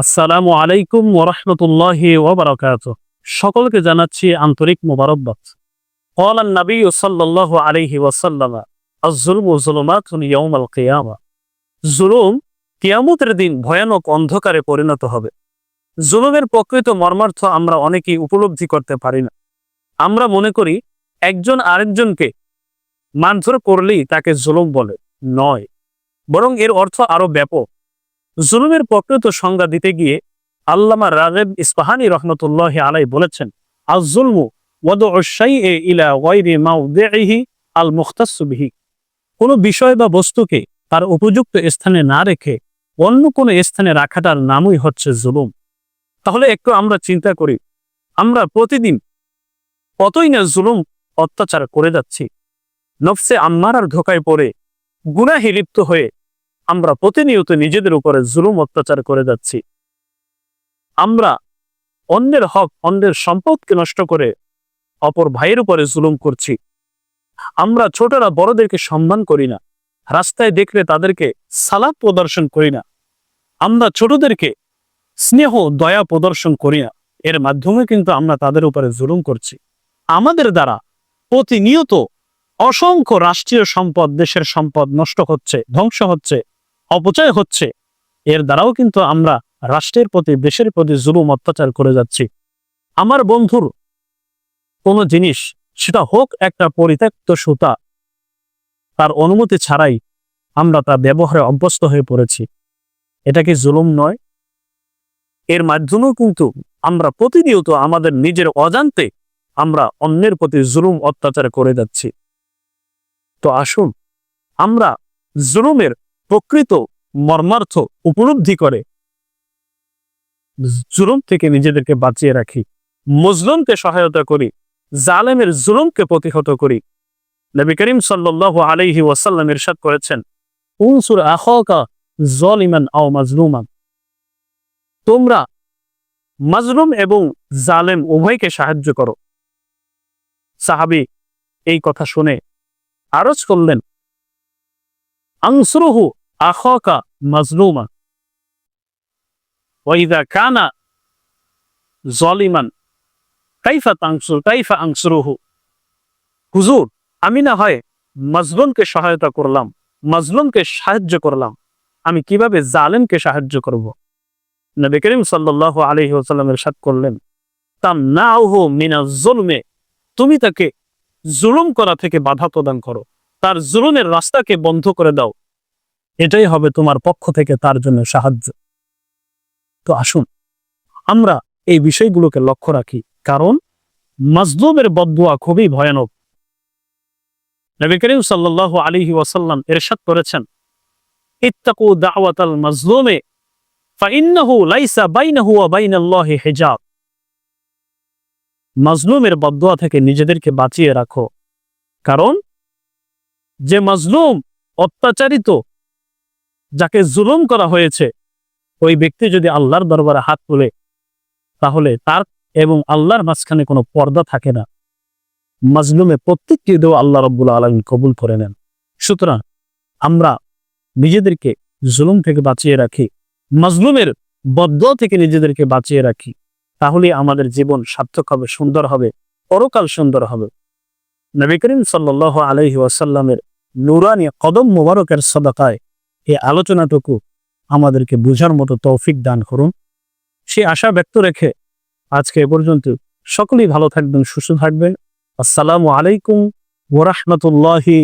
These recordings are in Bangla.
আসসালামু আলাইকুম ওরহমতুল্লাহ ওবরাকাত সকলকে জানাচ্ছি আন্তরিক মুবারকবাদ। কলান নবী সাল্লাহ আলহি ওয়াসাল্লাম আজুলম জুলুমাত ইয়ামাল কেয়ামা। জুলুম কিয়ামতের দিন ভয়ানক অন্ধকারে পরিণত হবে। জুলুমের প্রকৃত মর্মার্থ আমরা অনেকেই উপলব্ধি করতে পারি না। আমরা মনে করি, একজন আরেকজনকে মানধর করলেই তাকে জুলুম বলে, নয়। বরং এর অর্থ আরও ব্যাপক। জুলুমের প্রকৃত সংজ্ঞা দিতে গিয়ে আল্লামা রাগেব ইস্পাহানি রহমতুল্লাহ আলাই বলেছেন আল জুলমু ইলা ওয়াইরি মাউদিহি আল মুখতাসবিহি কোনো বিষয় বা বস্তুকে তার উপযুক্ত স্থানে না রেখে অন্য কোনো স্থানে রাখাটার নামই হচ্ছে জুলুম। তাহলে একটু আমরা চিন্তা করি, আমরা প্রতিদিন কতই না জুলুম অত্যাচার করে যাচ্ছি। নফসে আম্মার আর ধোকায় পড়ে গুনাহে লিপ্ত হয়ে আমরা প্রতিনিয়ত নিজেদের উপরে জুলুম, অত্যাচার করে যাচ্ছি। আমরা অন্যের হক, অন্যের সম্পদকে নষ্ট করে অপর ভাইয়ের উপরে জুলুম করছি। আমরা ছোটরা বড়দেরকে সম্মান করি না, রাস্তায় দেখলে তাদেরকে সালাদ প্রদর্শন করি না। আমরা ছোটদেরকে স্নেহ, দয়া প্রদর্শন করি না, এর মাধ্যমে কিন্তু আমরা তাদের উপরে জুলুম করছি। আমাদের দ্বারা প্রতিনিয়ত অসংখ্য রাষ্ট্রীয় সম্পদ, দেশের সম্পদ নষ্ট হচ্ছে, ধ্বংস হচ্ছে। অপচয় হচ্ছে। এর দ্বারাও কিন্তু আমরা রাষ্ট্রের প্রতি, দেশের প্রতি জুলুম অত্যাচার করে যাচ্ছি। আমার বন্ধুর কোনো জিনিস, সেটা হোক একটা পরিত্যক্ত সুতা, তার অনুমতি ছাড়াই আমরা তা ব্যবহারে অভ্যস্ত হয়ে পড়েছি। এটা কি জুলুম নয়? এর মাধ্যমেও কিন্তু আমরা প্রতিনিয়ত আমাদের নিজের অজান্তে আমরা অন্যের প্রতি জুলুম অত্যাচার করে যাচ্ছি। তো আসুন, আমরা জুলুমের প্রকৃত মর্মার্থ উপলব্ধি করে। জুলুম থেকে নিজেদেরকে বাঁচিয়ে রাখি। মজলুমকে সহায়তা করি। জালেমের জুলুমকে প্রতিহত করি। নবী করিম সাল্লাহ আলাইহি ওয়াসাল্লাম ইরশাদ করেছেন উনসুর আখকা জলিমান আও মাজলুমান। তোমরা মাজলুম এবং জালেম উভয়কে সাহায্য করো। সাহাবি এই কথা শুনে আরজ করলেন আংসরুহু আখকা মাজলুমা ওয়াইদা কানা জলিমান কাইফা তাংসুর কাইফা আংসরুহু হুজুর, আমি না হয় মাজলুমকে সহায়তা করলাম, মাজলুমকে সাহায্য করলাম। আমি কীভাবে জালেমকে সাহায্য করব? নবী করিম সাল্লাহ আলহি ওসাল্লামের সাথ করলেন তাম না মিনা জুলমে তুমি তাকে জুলুম করা থেকে বাধা প্রদান করো। তার জুলুমের রাস্তাকে বন্ধ করে দাও। এটাই হবে তোমার পক্ষ থেকে তার জন্য সাহায্য। তো আসুন, আমরা এই বিষয়গুলোকে লক্ষ্য রাখি, কারণ মাজলুমের বদুয়া খুবই ভয়ানক। নবী করিম সাল্লাহ আলিহি ওয়াসাল্লাম এরশাদ করেছেন, ইত্তাকু দাওয়াতাল মাজলুমে, ফাইন্নাহু বদুয়া থেকে নিজেদেরকে বাঁচিয়ে রাখো, কারণ যে মাজলুম অত্যাচারিত যাকে জুলুম করা হয়েছে, ওই ব্যক্তি যদি আল্লাহর দরবারে হাত তুলে, তাহলে তার এবং আল্লাহর মাঝখানে কোনো পর্দা থাকে না। মাজলুমে প্রত্যেকটি দেও আল্লাহ রব্বুল আলমিন কবুল করে নেন। সুতরাং আমরা নিজেদেরকে জুলুম থেকে বাঁচিয়ে রাখি, মাজলুমের বদ্ধ থেকে নিজেদেরকে বাঁচিয়ে রাখি তাহলে আমাদের জীবন সার্থক হবে, সুন্দর হবে, পরকাল সুন্দর হবে। নবী করিম সাল্লাহ আলহি ওয়াসাল্লামের নুরানি কদম মোবারকের সদাকায় এই আলোচনাটুকু আমাদেরকে বুঝার মতো তৌফিক দান করুন। সে আশা ব্যক্ত রেখে আজকে এ পর্যন্ত সকলেই ভালো থাকবেন, সুস্থ থাকবেন। আসসালামু আলাইকুম ওরহমতুল্লাহি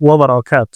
ওবরাকাত